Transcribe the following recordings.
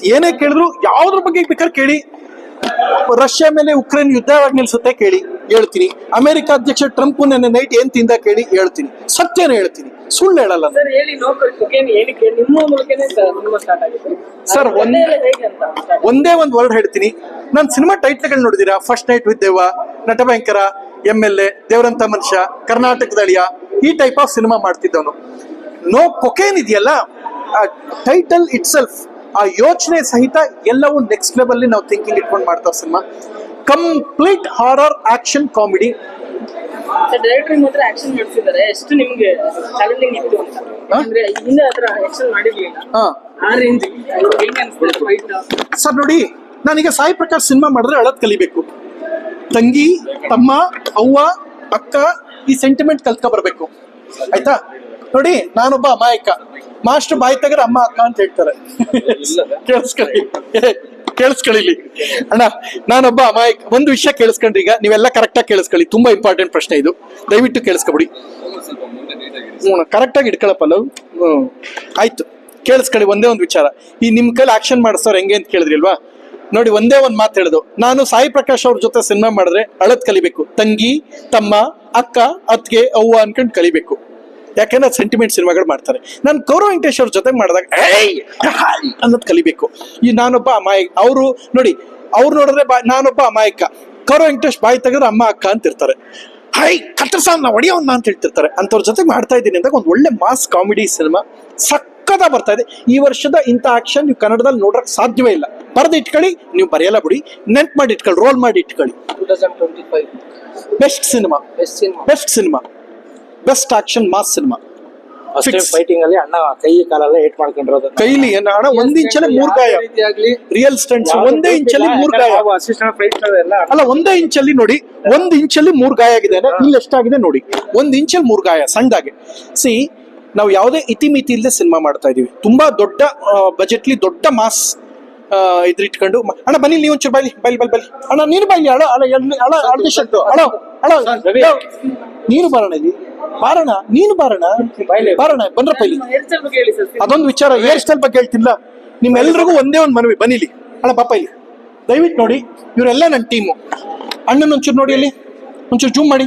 ಏನೇ ಕೇಳಿದ್ರು ಯಾವ್ದ್ರ ಬಗ್ಗೆ ಬೇಕಾದ್ರೆ ಕೇಳಿ. ರಷ್ಯಾ ಮೇಲೆ ಉಕ್ರೇನ್ ಯುದ್ಧ ಯಾವಾಗ ನಿಲ್ಸುತ್ತೆ ಕೇಳಿ ಹೇಳ್ತೀನಿ. ಅಮೆರಿಕ ಅಧ್ಯಕ್ಷ ಟ್ರಂಪ್ ನೆನ್ನೆ ನೈಟ್ ಏನ್ ತಿಂದ ಕೇಳಿ ಹೇಳ್ತೀನಿ. ಸತ್ಯನ ಹೇಳ್ತೀನಿ. ಸುಳ್ಳು ಹೇಳಲ್ಲ ಸರ್ ಒಂದೇ ಒಂದ್- ಒಂದೇ ವರ್ಡ್ ಹೇಳ್ತೀನಿ. ನಾನು ಸಿನಿಮಾ ಟೈಟ್ಲ್ಗಳು ನೋಡಿದೀರಾ? First night with Deva ನಟಭಯಂಕರ M L A ದೇವರಂತ ಮನುಷ್ಯ ಕರ್ನಾಟಕದ ಅಳಿಯ ಈ ಟೈಪ್ ಆಫ್ ಸಿನಿಮಾ ಮಾಡ್ತಿದ್ದವನು. ನೋ ಕೊಕೇನ್ ಇದೆಯಲ್ಲ? ಟೈಟಲ್ ಇಟ್ ಸೆಲ್ಫ್ ಆ ಯೋಚನೆ ಸಹಿತ ಎಲ್ಲವೂ ನೆಕ್ಸ್ಟ್ ಲೆವೆಲ್ ನಾವು ಥಿಂಕಿಂಗ್ ಇಟ್ಕೊಂಡು ಮಾಡ್ತಾವ cinema complete horror action comedy sir director ಮಾತ್ರ ಆಕ್ಷನ್ ಎಷ್ಟು ನಿಮ್ಗೆ ಚಾಲೆಂಜಿಂಗ್ ಇತ್ತು ಅಂತ. ಅಂದ್ರೆ ಹಿಂದೆ ಹತ್ರ ಆಕ್ಷನ್ ಮಾಡಿರ್ಲಿಲ್ಲ. ಹಾ. ಆ ರೇಂಜ್ ಹೆಂಗ್ ಅನ್ಸುತ್ತೆ ಫೈಟ್ ಸರ್ ನೋಡಿ ನಾನೀಗ ಸಾಯಿ ಪ್ರಕಾಶ್ ಸಿನಿಮಾ ಮಾಡಿದ್ರೆ ಅಳದ್ ಕಲಿಬೇಕು. ತಂಗಿ ತಮ್ಮ ಅವ್ವ ಅಕ್ಕ ಈ ಸೆಂಟಿಮೆಂಟ್ ಕಲ್ತ್ಕೊ ಬರ್ಬೇಕು. ಆಯ್ತಾ? ನೋಡಿ, ನಾನೊಬ್ಬ ಅಮಾಯಕ. ಮಾಸ್ಟರ್ ಬಾಯಿ ತೆಗರೆ ಅಮ್ಮ, ಅಕ್ಕ ಅಂತ ಹೇಳ್ತಾರೆ. ಕೇಳಿಸ್ಕೊಳ್ಳಿ. ಕೇಳಿಸ್ಕೊಳ್ಳಿ ಅಣ್ಣ, ನಾನೊಬ್ಬ ಅಮಾಯಕ. ಒಂದು ವಿಷಯ ಕೇಳಿಸ್ಕೊಂಡ್ರಿ ಈಗ. ನೀವೆಲ್ಲ ಕರೆಕ್ಟಾಗಿ ಕೇಳಿಸ್ಕೊಳ್ಳಿ. ತುಂಬಾ ಇಂಪಾರ್ಟೆಂಟ್ ಪ್ರಶ್ನೆ ಇದು. ದಯವಿಟ್ಟು ಕೇಳಿಸ್ಕೊಬಿಡಿ. ಹ್ಞೂ ಕರೆಕ್ಟಾಗಿ ಇಟ್ಕೊಳಪ್ಪ ಆಯ್ತು. ಕೇಳಿಸ್ಕೊಳ್ಳಿ, ಒಂದೇ ಒಂದು ವಿಚಾರ. ಈ ನಿಮ್ಮ ಕೈಲಿ ಆಕ್ಷನ್ ಮಾಡಿಸೋರು ಹೆಂಗೆ ಅಂತ ಕೇಳಿದ್ರಿ ಅಲ್ವಾ ನೋಡಿ, ಒಂದೇ ಒಂದು ಮಾತು ಹೇಳುದು. ನಾನು ಸಾಯಿ ಪ್ರಕಾಶ್ ಅವ್ರ ಜೊತೆ ಸಿನಿಮಾ ಮಾಡಿದ್ರೆ ಅಳದ್ ಕಲಿಬೇಕು. ತಂಗಿ, ತಮ್ಮ, ಅಕ್ಕ ಅತ್ಗೆ ಅವ್ವ ಅನ್ಕೊಂಡು ಕಲಿಬೇಕು. ಯಾಕೆಂದ್ರೆ ಸೆಂಟಿಮೆಂಟ್ ಸಿನಿಮಾಗಳು ಮಾಡ್ತಾರೆ. ನಾನು ಗೌರವ ವೆಂಕಟೇಶ್ ಅವ್ರ ಜೊತೆ ಮಾಡಿದಾಗ ಏಯ್ ಅನ್ನೋದು ಕಲಿಬೇಕು. ಈ ನಾನೊಬ್ಬ ಅಮಾಯಕ ಅವರು ನೋಡಿ ಅವ್ರು ನೋಡಿದ್ರೆ ಬಾ ನಾನೊಬ್ಬ ಅಮಾಯಕ. ಗೌರವ ವೆಂಕಟೇಶ್ ಬಾಯಿ ತೆಗೆದ್ರೆ ಅಮ್ಮ ಅಕ್ಕ ಅಂತಿರ್ತಾರೆ ಹೈ ಕತ್ತರ್ಸವ್ನ ಹೊಡಿಯೋನ್ನ ಅಂತ ಹೇಳ್ತಿರ್ತಾರೆ. ಅಂಥವ್ರ ಜೊತೆ ಮಾಡ್ತಾ ಇದ್ದೀನಿ ಅಂದಾಗ ಒಂದು ಒಳ್ಳೆ ಮಾಸ್ ಕಾಮಿಡಿ ಸಿನಿಮಾ ಸಕ್ಕದ ಬರ್ತಾ ಇದೆ. ಈ ವರ್ಷದ ಇಂಥ ಆಕ್ಷನ್ ನೀವು ಕನ್ನಡದಲ್ಲಿ ನೋಡಕ್ ಸಾಧ್ಯವೇ ಇಲ್ಲ. ಬರೆದು ಇಟ್ಕೊಳ್ಳಿ ನೀವು ಬರೆಯಲ್ಲ ಬಿಡಿ ನೆನ್ಪು ಮಾಡಿ ಇಟ್ಕೊಳ್ಳಿ ರೋಲ್ ಮಾಡಿ ಇಟ್ಕೊಳ್ಳಿ. Two thousand twenty five best cinema best cinema best action mass cinema. Fighting ಅಲ್ಲಿ ಅಣ್ಣ ಕೈ ಕಾಲೆಲ್ಲ ಏಟ್ ಮಾಡ್ಕೊಂಡಿರೋದು. ಕೈಲಿ ಅಣ್ಣ ಒಂದ್ ಇಂಚಲ್ಲಿ ಮೂರ್ ಗಾಯ ರಿಯಲ್ ಸ್ಟಂಟ್ಸ್ ಒಂದೇ ಇಂಚಲ್ಲಿ ಮೂರ್ ಗಾಯ ಅಸಿಸ್ಟೆಂಟ್ ಫೈಟ್ ಎಲ್ಲ ಅಲ್ಲ ಒಂದೇ ಇಂಚಲ್ಲಿ ನೋಡಿ ಒಂದ್ ಇಂಚಲ್ಲಿ ಮೂರ್ ಗಾಯ ಆಗಿದೆ ಅಂದ್ರೆ ಇಲ್ಲಿ ಎಷ್ಟಾಗಿದೆ ನೋಡಿ. ಒಂದ್ ಇಂಚಲ್ಲಿ ಮೂರ್ ಗಾಯ ಸಣ್ಣದಾಗೆ. ಸಿ ನಾವು ಯಾವುದೇ ಇತಿಮಿತಿ ಇಲ್ಲದೆ ಸಿನಿಮಾ ಮಾಡ್ತಾ ಇದೀವಿ. ತುಂಬಾ ದೊಡ್ಡ ಬಜೆಟ್ಲಿ ದೊಡ್ಡ ಮಾಸ್ ಇದ್ರ ಇಟ್ಕೊಂಡು ಅಣ್ಣ ಬನ್ನಿ ನೀವು ಒಂಚೂರು ಬೈಲಿ ಬೈಲಿ ಬೈಲಿ ಬೈಲಿ. ಅಣ್ಣ ನೀನು ಬೈಲಿ ಅಣ್ಣ ಅಳ ಅಳ ಶಕ್ತು ಅಳ ಅಳ ನೀನು ಬಾರಣ ಇಲ್ಲಿ. ಬಾರಣ ನೀನು ಬಾರಣ. ಬಾರಣ ಬಂದ್ರಪ್ಪ ಇಲ್ಲಿ ಅದೊಂದು ವಿಚಾರ ಹೇರ್ ಸ್ಟೈಲ್ ಬಗ್ಗೆ ಹೇಳ್ತಿಲ್ಲ. ನಿಮ್ಮೆಲ್ರಿಗೂ ಒಂದೇ ಒಂದು ಮನವಿ ಬನ್ನಿಲಿ. ಅಣ್ಣ ಪಾಪ ಇಲ್ಲಿ ದಯವಿಟ್ಟು ನೋಡಿ ಇವರೆಲ್ಲ ನನ್ನ ಟೀಮು ಅಣ್ಣನ ಒಂಚೂರು ನೋಡಿ ಇಲ್ಲಿ. ಒಂಚೂರು ಜೂಮ್ ಮಾಡಿ.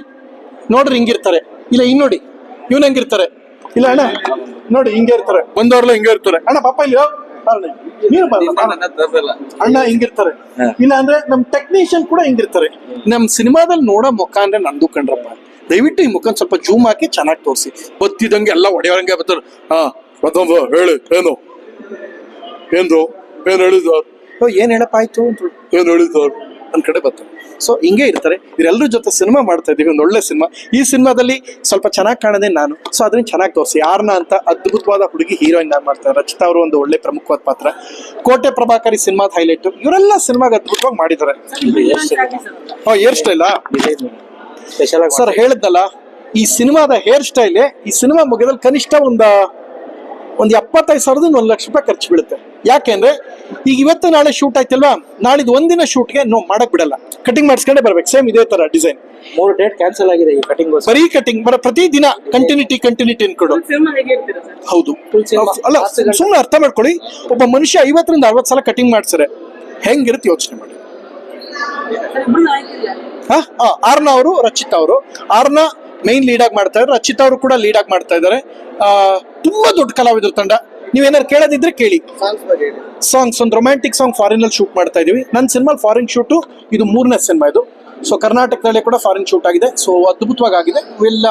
ನೋಡ್ರಿ ಹಿಂಗಿರ್ತಾರೆ. ಇಲ್ಲ ಹಿಂಗ್ ನೋಡಿ. ಇವನ್ ಹೆಂಗಿರ್ತಾರೆ? ಇಲ್ಲ ಅಣ್ಣ. ನೋಡಿ ಹಿಂಗೆ ಇರ್ತಾರೆ. ಒಂದವ್ರಲ್ಲ ಹಿಂಗೆ ಇರ್ತಾರೆ. ಅಣ್ಣ ಪಾಪ ಇಲ್ಲಿ. ನೀನು. ಅಣ್ಣ ಹಿಂಗಿರ್ತಾರೆ. ಇಲ್ಲ ಅಂದ್ರೆ ನಮ್ ಟೆಕ್ನಿಷಿಯನ್ ಕೂಡ ಹಿಂಗಿರ್ತಾರೆ. ನಮ್ ಸಿನಿಮಾದಲ್ಲಿ ನೋಡೋ ಮುಖ ಅಂದ್ರೆ ನಂದು ಕಣ್ರಪ್ಪ. ದಯವಿಟ್ಟು ಈ ಮುಖ ಸ್ವಲ್ಪ ಜೂಮ್ ಹಾಕಿ ಚೆನ್ನಾಗಿ ತೋರಿಸಿ. ಬತ್ತಿದಂಗೆ ಎಲ್ಲ ಒಡೆಯೋರಂಗೆ ಬರ್ತಾರೆ. ಹಾ ಮತ್ತೊಂದು ಹೇಳಿ ಏನು? ಏನು ಏನ್ ಓ ಏನ್ ಹೇಳಪ್ಪ ಆಯ್ತು ಅಂತ ಏನ್ ಹೇಳಿದ್ರು ನನ್ ಕಡೆ ಬರ್ತಾರೆ ಸೊ ಹಿಂಗೆ ಇರ್ತಾರೆ. ಇವರೆಲ್ಲರ ಜೊತೆ ಸಿನಿಮಾ ಮಾಡ್ತಾ ಇದ್ದೀವಿ ಒಂದು ಒಳ್ಳೆ ಸಿನಿಮಾ. ಈ ಸಿನಿಮಾದಲ್ಲಿ ಸ್ವಲ್ಪ ಚೆನ್ನಾಗಿ ಕಾಣದೆ ನಾನು. ಸೊ ಅದನ್ನ ಚೆನ್ನಾಗಿ ತೋರಿಸಿ. ಯಾರನ್ನ ಅಂತ ಅದ್ಭುತವಾದ ಹುಡುಗಿ ಹೀರೋಯಿನ್ ನಾನು ಮಾಡ್ತಾರೆ? ರಚಿತಾ ಅವರು ಒಂದು ಒಳ್ಳೆ ಪ್ರಮುಖವಾದ ಪಾತ್ರ. ಕೋಟೆ ಪ್ರಭಾಕರಿ ಸಿನಿಮಾದ ಹೈಲೈಟ್. ಇವರೆಲ್ಲ ಸಿನಿಮಾಗೆ ಅದ್ಭುತವಾಗಿ ಮಾಡಿದ್ದಾರೆ. ಹೇರ್ ಸ್ಟೈಲಾ ಸ್ಪೆಷಲ್ ಆಗಿ ಸರ್ ಹೇಳಿದ್ನಲ್ಲ ಈ ಸಿನಿಮಾದ ಹೇರ್ ಸ್ಟೈಲ್ ಈ ಸಿನಿಮಾ ಮುಗಿದಲ್ಲಿ ಕನಿಷ್ಠ ಒಂದ ಒಂದು ಎಪ್ಪತ್ತೈದು ಸಾವಿರದಿಂದ ಒಂದು ಲಕ್ಷ ರೂಪಾಯಿ ಖರ್ಚು ಬೀಳುತ್ತೆ. ಯಾಕೆಂದ್ರೆ ಈಗ ಇವತ್ತು ನಾಳೆ ಶೂಟ್ ಆಯ್ತಲ್ವಾ? ನಾಳಿದ್ ಒಂದಿನ ಶೂಟ್ಗೆ ನೋ ಮಾಡಕ್ ಬಿಡಲ್ಲ. ಕಟಿಂಗ್ ಮಾಡಿಸ್ಕೊಂಡೆ ಬರ್ಬೇಕು ಸೇಮ್ ಇದೇ ತರ ಡಿಸೈನ್ ಮೂರು ಡೇಟ್ ಕ್ಯಾನ್ಸಲ್ ಆಗಿದೆ ಈ ಕಟಿಂಗ್ ಬರೀ ಕಟಿಂಗ್ ಬರ ಪ್ರತಿ ದಿನ ಕಂಟಿನ್ಯೂಟಿ ಕಂಟಿನ್ಯೂಟಿ ಅನ್ಕೊಡು ಹೌದು. ಅಲ್ಲ ಸುಮ್ಮನೆ ಅರ್ಥ ಮಾಡ್ಕೊಳ್ಳಿ ಒಬ್ಬ ಮನುಷ್ಯ ಐವತ್ತರಿಂದ ಅರವತ್ತು ಸಲ ಕಟಿಂಗ್ ಮಾಡ್ಸಾರೆ ಹೆಂಗಿರುತ್ತೆ ಯೋಚನೆ ಮಾಡಿ. ಹಾ ಆರ್ನ ಅವರು ರಚಿತ್ ಅವರು. ಆರ್ನ ಮೈನ್ ಲೀಡ್ ಆಗಿ ಮಾಡ್ತಾ ಇದ್ದಾರೆ. ರಚಿತ್ ಅವರು ಕೂಡ ಲೀಡ್ ಆಗಿ ಮಾಡ್ತಾ ಇದ್ದಾರೆ. ತುಂಬಾ ದೊಡ್ಡ ಕಲಾವಿದರು ತಂಡ. ನೀವೇನಾದ್ರು ಕೇಳೋದಿದ್ರೆ ಕೇಳಿ. ಸಾಂಗ್ಸ್ ಒಂದು ರೊಮ್ಯಾಂಟಿಕ್ ಸಾಂಗ್ ಫಾರಿನ್ ಅಲ್ಲಿ ಶೂಟ್ ಮಾಡ್ತಾ ಇದೀವಿ. ನನ್ನ ಸಿನಿಮಾ ಫಾರಿನ್ ಶೂಟು ಇದು ಮೂರನೇ ಸಿನಿಮಾ ಇದು. ಸೊ ಕರ್ನಾಟಕದಲ್ಲೇ ಕೂಡ ಫಾರಿನ್ ಶೂಟ್ ಆಗಿದೆ. ಸೊ ಅದ್ಭುತವಾಗಿ ಆಗಿದೆ. ಇವೆಲ್ಲ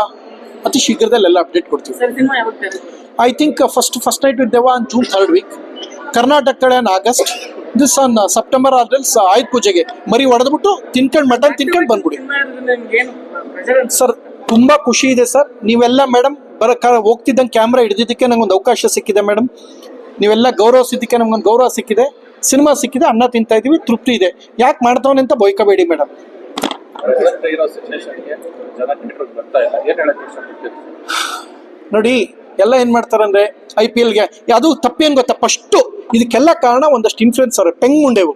ಅತಿ ಶೀಘ್ರದಲ್ಲಿ ಎಲ್ಲ ಅಪ್ಡೇಟ್ ಕೊಡ್ತೀವಿ? I think first first night with Deva on June third week Karnataka ಕಡೆ on August this on September ಆದ್ರಲ್ಲಿ ಆಯುಧ ಪೂಜೆಗೆ ಮರಿ ಹೊಡೆದ್ಬಿಟ್ಟು ತಿನ್ಕೊಂಡು ಮಟನ್ ತಿನ್ಕೊಂಡು ಬಂದ್ಬಿಡಿ. ಸರ್ ತುಂಬಾ ಖುಷಿ ಇದೆ ಸರ್ ನೀವೆಲ್ಲ ಮೇಡಮ್ ಬರ ಹೋಗ್ತಿದ್ದಂಗೆ ಕ್ಯಾಮ್ರಾ ಹಿಡಿದಿದ್ದಕ್ಕೆ ನಂಗೊಂದು ಅವಕಾಶ ಸಿಕ್ಕಿದೆ ಮೇಡಮ್ ನೀವೆಲ್ಲ ಗೌರವಿಸಿದ್ದಕ್ಕೆ ಒಂದು ಗೌರವ ಸಿಕ್ಕಿದೆ. ಸಿನಿಮಾ ಸಿಕ್ಕಿದೆ, ಅನ್ನ ತಿಂತಾ ಇದೀವಿ, ತೃಪ್ತಿ ಇದೆ. ಯಾಕೆ ಮಾಡ್ತಾವನೆ ಅಂತ ಬೈಕಬೇಡಿ ಮೇಡಮ್ ನೋಡಿ, ಎಲ್ಲ ಏನ್ ಮಾಡ್ತಾರಂದ್ರೆ ಐ ಪಿ ಎಲ್ಗೆ ಅದು ತಪ್ಪೇನು ಗೊತ್ತಾ? ಫಸ್ಟು ಇದಕ್ಕೆಲ್ಲ ಕಾರಣ ಒಂದಷ್ಟು ಇನ್ಫ್ಲೂಯೆನ್ಸರ್ ಪೆಂಗ್ ಮುಂಡೆವು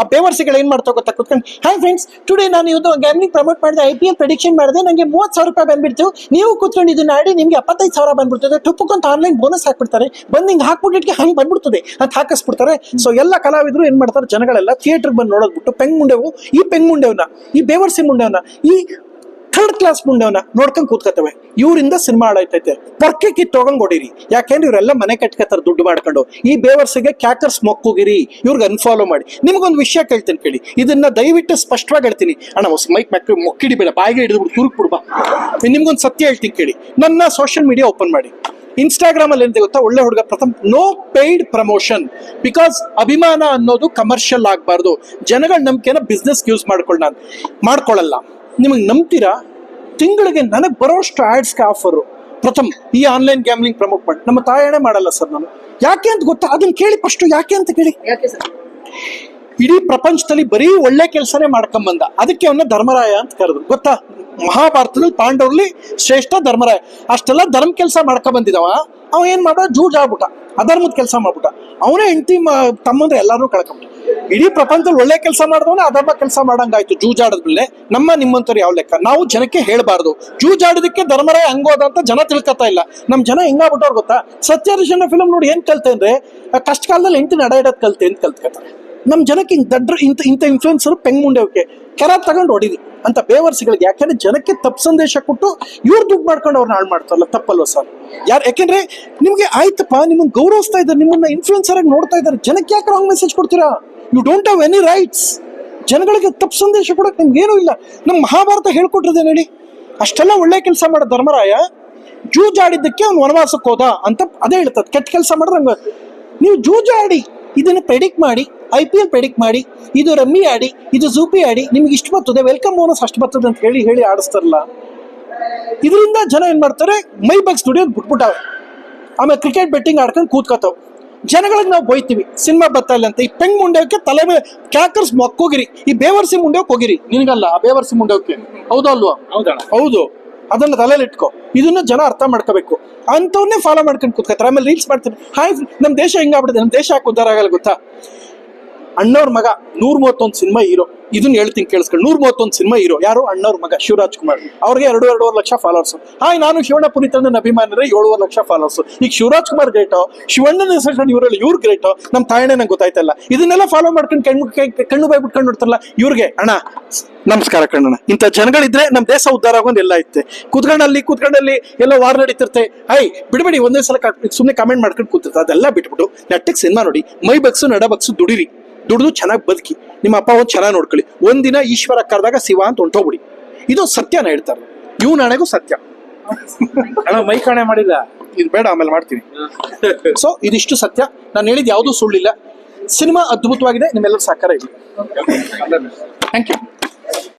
ಆ ಬೇವರ್ಸಿಗಳು ಏನ್ ಮಾಡ್ತಾ ಗೊತ್ತಾ? ಕುತ್ಕೊಂಡು ಹಾಯ್ ಫ್ರೆಂಡ್ಸ್ ಟುಡೇ ನಾನು ಇವತ್ತು ಗ್ಯಾಮ್ಲಿಂಗ್ ಪ್ರಮೋಟ್ ಮಾಡಿದೆ ಐ ಪಿ ಎಲ್ ಪ್ರೆಡಿಕ್ಷನ್ ಮಾಡಿದೆ ನನಗೆ ಮೂವತ್ತು ಸಾವಿರ ರೂಪಾಯಿ ಬಂದ್ಬಿಡ್ತು. ನೀವು ಕೂತ್ಕೊಂಡು ಇದನ್ನ ಆಡಿ ನಿಮಗೆ ಎಪ್ಪತ್ತೈದು ಸಾವಿರ ಬಂದ್ಬಿಡ್ತದೆ. ಟುಪ್ಪಕ್ಕಂತ ಆನ್ಲೈನ್ ಬೋನಸ್ ಹಾಕ್ಬಿಡ್ತಾರೆ. ಬಂದು ಹಿಂಗೆ ಹಾಕ್ಬಿಟ್ಟಿಗೆ ಹಂಗೆ ಬಂದ್ಬಿಡ್ತದೆ ಅಂತ ಹಾಕಿಸ್ಬಿಡ್ತಾರೆ. ಸೊ ಎಲ್ಲ ಕಲಾವಿದರು ಏನ್ ಮಾಡ್ತಾರೆ? ಜನಗಳೆಲ್ಲ ಥಿಯೇಟರ್ ಬಂದು ನೋಡೋದ್ಬಿಟ್ಟು ಪೆಂಗ್ ಮುಂಡೆವು ಈ ಪೆಂಗ್ ಮುಂಡೆವನ್ನ ಈ ಬೇವರ್ಸಿ ಮುಂಡೆವನ್ನ ಈ ಥರ್ಡ್ ಕ್ಲಾಸ್ ಮುಂಡೆವನ್ನ ನೋಡ್ಕೊಂಡ್ ಕೂತ್ಕೋತವೆ ಇವರಿಂದ ಸಿನಿಮಾ ಹಾಳಾಯ್ತೈತೆ ಪೊರ್ಕೆ ತಗೊಂಡ್ ಹೊಡೀರಿ. ಯಾಕೆಂದ್ರೆ ಇವರೆಲ್ಲ ಮನೆ ಕಟ್ಕೋತಾರೆ ದುಡ್ಡು ಮಾಡ್ಕೊಂಡು? ಈ ಬೇವರ್ಸಿಗೆ ಕ್ಯಾಕರ್ಸ್ ಮೊಕ್ಕುಗಿರಿ. ಇವ್ರಿಗೆ ಅನ್ಫಾಲೋ ಮಾಡಿ. ನಿಮ್ಗೊಂದು ವಿಷಯ ಕೇಳ್ತೀನಿ ಕೇಳಿ. ಇದನ್ನ ದಯವಿಟ್ಟು ಸ್ಪಷ್ಟವಾಗಿ ಹೇಳ್ತೀನಿ. ಅಣ್ಣ, ಹೊಸ ಮೈಕ್ ಮ್ಯಾಕ್ ಮೊಕ್ಕಿಡಿಬೇಡ. ಬಾಯಿಗೆ ಹಿಡಿದ್ಬಿಟ್ಟು ತುರುಕ್ ಬಿಡ್ಬಾ ನಿಮ್ಗೊಂದು ಸತ್ಯ ಹೇಳ್ತೀನಿ ಕೇಳಿ. ನನ್ನ ಸೋಷಿಯಲ್ ಮೀಡಿಯಾ ಓಪನ್ ಮಾಡಿ. ಇನ್ಸ್ಟಾಗ್ರಾಮ್ ಅಲ್ಲಿ ಏನಿದೆ ಗೊತ್ತಾ? ಒಳ್ಳೆ ಹುಡುಗ ಪ್ರಥಮ ನೋ ಪೇಯ್ಡ್ ಪ್ರಮೋಷನ್ ಬಿಕಾಸ್ ಅಭಿಮಾನ ಅನ್ನೋದು ಕಮರ್ಷಿಯಲ್ ಆಗಬಾರ್ದು. ಜನಗಳ ನಂಬಿಕೆನ ಬಿಸ್ನೆಸ್ ಯೂಸ್ ಮಾಡ್ಕೊಳ್ಳ ನಾನು. ಮಾಡ್ಕೊಳ್ಳಲ್ಲ ನಿಮಗೆ ನಂಬ್ತೀರಾ? ತಿಂಗಳಿಗೆ ನನಗೆ ಬರೋಷ್ಟು ಆ್ಯಡ್ಸ್ಗೆ ಆಫರು ಪ್ರಥಮ್ ಈ ಆನ್ಲೈನ್ ಗ್ಯಾಮ್ಲಿಂಗ್ ಪ್ರಮೋಟ್ ಮಾಡಿ. ನಮ್ಮ ತಾಯಣೆ ಮಾಡಲ್ಲ ಸರ್ ನಾನು. ಯಾಕೆ ಅಂತ ಗೊತ್ತಾ? ಅದನ್ನ ಕೇಳಿ ಫಸ್ಟು ಯಾಕೆ ಅಂತ ಕೇಳಿ. ಇಡೀ ಪ್ರಪಂಚದಲ್ಲಿ ಬರೀ ಒಳ್ಳೆ ಕೆಲಸನೇ ಮಾಡ್ಕೊಂಬಂದ. ಅದಕ್ಕೆ ಅವನ್ನ ಧರ್ಮರಾಯ ಅಂತ ಕರೆದ್ರು. ಗೊತ್ತಾ? ಮಹಾಭಾರತದಲ್ಲಿ ಪಾಂಡವರಲ್ಲಿ ಶ್ರೇಷ್ಠ ಧರ್ಮರಾಯ. ಅಷ್ಟೆಲ್ಲ ಧರ್ಮ ಕೆಲಸ ಮಾಡ್ಕೊಂಡ್ ಬಂದಿದವ ಅವ ಏನ್ ಮಾಡ ಜೂಜ್ ಆಗ್ಬಿಟ್ಟ. ಅಧರ್ಮದ ಕೆಲಸ ಮಾಡ್ಬಿಟ್ಟ. ಅವನೇ ಹೆಂಡತಿ ತಮ್ಮಂದ್ರೆ ಎಲ್ಲಾರು ಕಳ್ಕೊಂಬಿಟ್ಟ ಇಡೀ ಪ್ರಪಂಚದಲ್ಲಿ ಒಳ್ಳೆ ಕೆಲಸ ಮಾಡಿದವನ ಅಧರ್ಮ ಕೆಲಸ ಮಾಡಂಗಾಯ್ತು ಜೂಜಾಡದ್ಮೇಲೆ ನಮ್ಮ ನಿಮ್ಮಂತವ್ರು ಯಾವ ಲೆಕ್ಕ? ನಾವು ಜನಕ್ಕೆ ಹೇಳ್ಬಾರ್ದು. ಜೂಜಾಡೋದಕ್ಕೆ ಧರ್ಮರಾಯ ಹಂಗೋದ ಅಂತ ಜನ ತಿಳ್ಕೊತಾ ಇಲ್ಲ. ನಮ್ಮ ಜನ ಹೆಂಗಾಗ್ಬಿಟ್ಟವ್ರು ಗೊತ್ತಾ? ಸತ್ಯದರ್ಶನ ಫಿಲಂ ನೋಡಿ ಏನ್ ಕಲ್ತೆ ಅಂದ್ರೆ, ಕಷ್ಟ ಕಾಲದಲ್ಲಿ ಹೆಂಡತಿ ನಡ ಇಡೋದ್ ಕಲ್ತೆ ಅಂತ ಕಲ್ತ್ಕೊತಾರೆ. ನಮ್ ಜನಕ್ಕೆ ಹಿಂಗೆ ದಡ್ರ ಇಂಥ ಇಂಥ ಇನ್ಫ್ಲುಯೆನ್ಸರು ಪೆಂಗ್ ಮುಂಡೆವಕ್ಕೆ ಕೆರ ತಗೊಂಡು ಹೊಡಿರಿ ಅಂತ ಬೇವರ್ಸಿಗಳಿಗೆ. ಯಾಕೆಂದ್ರೆ ಜನಕ್ಕೆ ತಪ್ಪು ಸಂದೇಶ ಕೊಟ್ಟು ಇವ್ರು ದುಡ್ಡು ಮಾಡ್ಕೊಂಡು ಅವ್ರನ್ನ ಹಾಳು ಮಾಡ್ತಾರಲ್ಲ, ತಪ್ಪಲ್ವ ಸರ್? ಯಾರು, ಯಾಕೆಂದ್ರೆ ನಿಮಗೆ ಆಯ್ತಪ್ಪ ನಿಮ್ಮನ್ನು ಗೌರವಿಸ್ತಾ ಇದ್ದಾರೆ, ನಿಮ್ಮನ್ನ ಇನ್ಫ್ಲುಯೆನ್ಸರ್ ಆಗಿ ನೋಡ್ತಾ ಇದ್ದಾರೆ. ಜನಕ್ಕೆ ಯಾಕೆ ರಾಂಗ್ ಮೆಸೇಜ್ ಕೊಡ್ತೀರಾ? You don't have any rights ಜನಗಳಿಗೆ ತಪ್ಪು ಸಂದೇಶ ಕೊಡೋಕೆ ನಿಮ್ಗೆ ಏನೂ ಇಲ್ಲ. ನಮ್ಮ ಮಹಾಭಾರತ ಹೇಳ್ಕೊಟ್ರದೇನು ಹೇಳಿ? ಅಷ್ಟೆಲ್ಲ ಒಳ್ಳೆ ಕೆಲಸ ಮಾಡೋ ಧರ್ಮರಾಯ, ಜೂಜಾಡಿದ್ದಕ್ಕೆ ಅವ್ನು ವನವಾಸಕ್ಕೆ ಹೋದ ಅಂತ ಅದೇ ಹೇಳ್ತದೆ. ಕೆಟ್ಟ ಕೆಲಸ ಮಾಡಿದ್ರೆ ನೀವು ಜೂಜಾಡಿ, ಇದನ್ನು ಪ್ರೆಡಿಕ್ಟ್ ಮಾಡಿ. ಐ ಪಿ ಎಲ್ ಪ್ರೆಡಿಕ್ಟ್ ಮಾಡಿ ಇದು ರಮ್ಮಿ ಆಡಿ ಇದು ಜೂಪಿ ಆಡಿ ನಿಮ್ಗೆ ಇಷ್ಟು ಬರ್ತದೆ ವೆಲ್ಕಮ್ ಬೋನಸ್ ಅಷ್ಟು ಬರ್ತದೆ ಅಂತ ಹೇಳಿ ಹೇಳಿ ಆಡಿಸ್ತಾರಲ್ಲ. ಇದರಿಂದ ಜನ ಏನು ಮಾಡ್ತಾರೆ ಮೈ ಬಗ್ಸ್ ದುಡಿಯೋದು ಬಿಟ್ಬಿಟ್ಟಾವೆ. ಆಮೇಲೆ ಕ್ರಿಕೆಟ್ ಬೆಟ್ಟಿಂಗ್ ಆಡ್ಕೊಂಡು ಕೂತ್ಕೋತಾವೆ. ಜನಗಳಿಗೆ ನಾವು ಬೈತೀವಿ ಸಿನಿಮಾ ಬರ್ತಾ ಇಲ್ಲ ಅಂತ. ಈ ಪೆಂಗ್ ಮುಂಡೆವಕ್ಕೆ ತಲೆ ಮೇಲೆ ಕ್ಯಾಕರ್ಸ್ ಮಕ್ಕೋಗಿರಿ ಈ ಬೇವರ್ಸಿ ಮುಂಡೆವಕ್ಕೆ ಹೋಗಿರಿ ನಿನಗಲ್ಲ ಆ ಬೇವರ್ಸಿ ಹೌದಾ ಅಲ್ವಾ? ಹೌದು. ಅದನ್ನ ತಲೆಯಲ್ಲಿ ಇಟ್ಕೋ. ಇದನ್ನ ಜನ ಅರ್ಥ ಮಾಡ್ಕೋಬೇಕು. ಅಂಥವ್ರನ್ನೇ ಫಾಲೋ ಮಾಡ್ಕೊಂಡು ಕೂತ್ಕೋತಾರೆ. ಆಮೇಲೆ ರೀಲ್ಸ್ ಮಾಡ್ತೀನಿ. ಹಾಯ್ ನಮ್ಮ ದೇಶ ಹೆಂಗಾಗ್ಬಿಡುತ್ತೆ ನಮ್ಮ ದೇಶ ಯಾಕೆ ಉದ್ದಾರ ಆಗಲ್ಲ ಗೊತ್ತಾ? ಅಣ್ಣವ್ರ ಮಗ ನೂರ ಮೂವತ್ತೊಂದು ಸಿನಿಮಾ ಹೀರೋ. ಇದನ್ನ ಹೇಳ್ತೀನಿ ಕೇಳಿಸ್ಕೊಂಡು ನೂರ್ ಮೂವತ್ತೊಂದು ಸಿನಿಮಾ ಹೀರೋ. ಯಾರು? ಅಣ್ಣವ್ರ ಮಗ ಶಿವರಾಜ್ ಕುಮಾರ್. ಅವ್ರಿಗೆ ಎರಡು ಎರಡೂವರೆ ಲಕ್ಷ ಫಾಲೋವರ್ಸ್ ಹಾಯ್, ನಾನು ಶಿವಣ್ಣ ಪುನೀತನ ಅಭಿಮಾನಿದ್ರೆ ಏಳುವರೆ ಲಕ್ಷ ಫಾಲೋವರ್ಸ್ ಈಗ ಶಿವರಾಜ್ ಕುಮಾರ್ ಗ್ರೇಟೋ ಶಿವಣ್ಣನ ಹೆಸರು ಇವರಲ್ಲಿ ಇವ್ರು ಗ್ರೇಟೋ ನಮ್ಮ ತಾಯಣ್ಣ ನಂಗೆ ಗೊತ್ತಾಯ್ತಲ್ಲ. ಇದನ್ನೆಲ್ಲ ಫಾಲೋ ಮಾಡ್ಕೊಂಡು ಕಣ್ಣು ಕಣ್ಣು ಬಾಯ್ ಬಿಟ್ಕೊಂಡು ನೋಡ್ತಾರಲ್ಲ, ಇವ್ರಿಗೆ. ಅಣ್ಣ, ನಮಸ್ಕಾರ ಕಣ್ಣಣ್ಣ. ಇಂಥ ಜನಗಳಿದ್ರೆ ನಮ್ಮ ದೇಶ ಉದ್ಧಾರ ಆಗೋದು ಎಲ್ಲ ಐತೆ ಕುತ್ಕೊಂಡಲ್ಲಿ ಕುತ್ಕೊಂಡಲ್ಲಿ ಎಲ್ಲ ವಾರ ನಡೀತಿರ್ತೆ ಹೈ, ಬಿಡಬೇಡಿ, ಒಂದೇ ಸಲ ಸುಮ್ಮನೆ ಕಮೆಂಟ್ ಮಾಡ್ಕೊಂಡು ಕೂತಿರ್ತಾರೆ ಅದೆಲ್ಲ ಬಿಟ್ಬಿಟ್ಟು ನೆಟ್ಟಿಗೆ ಸಿನಿಮಾ ನೋಡಿ, ಮೈ ಬಗ್ಸು, ನಡ ಬಗ್ಸು ದುಡಿರಿ. ದುಡಿದು ಚೆನ್ನಾಗಿ ಬದುಕಿ. ನಿಮ್ಮ ಅಪ್ಪ ಒಂದು ಚೆನ್ನಾಗಿ ನೋಡ್ಕೊಳ್ಳಿ. ಒಂದಿನ ಈಶ್ವರ ಕರೆದಾಗ ಶಿವ ಅಂತ ಹೊಂಟೋಗ್ಬಿಡಿ. ಇದು ಸತ್ಯನ ಹೇಳ್ತಾರೆ. ಇವ್ ನಾಳೆಗೂ ಸತ್ಯ. ಮೈ ಕಾಣೆ ಮಾಡಿಲ್ಲ. ಇದು ಬೇಡ, ಆಮೇಲೆ ಮಾಡ್ತೀನಿ. ಸೊ ಇದಿಷ್ಟು ಸತ್ಯ. ನಾನು ಹೇಳಿದ ಯಾವುದೂ ಸುಳ್ಳಿಲ್ಲ. ಸಿನಿಮಾ ಅದ್ಭುತವಾಗಿದೆ. ನಿಮ್ಮೆಲ್ಲರೂ ಸಹಕಾರ ಇದೆ. Thank you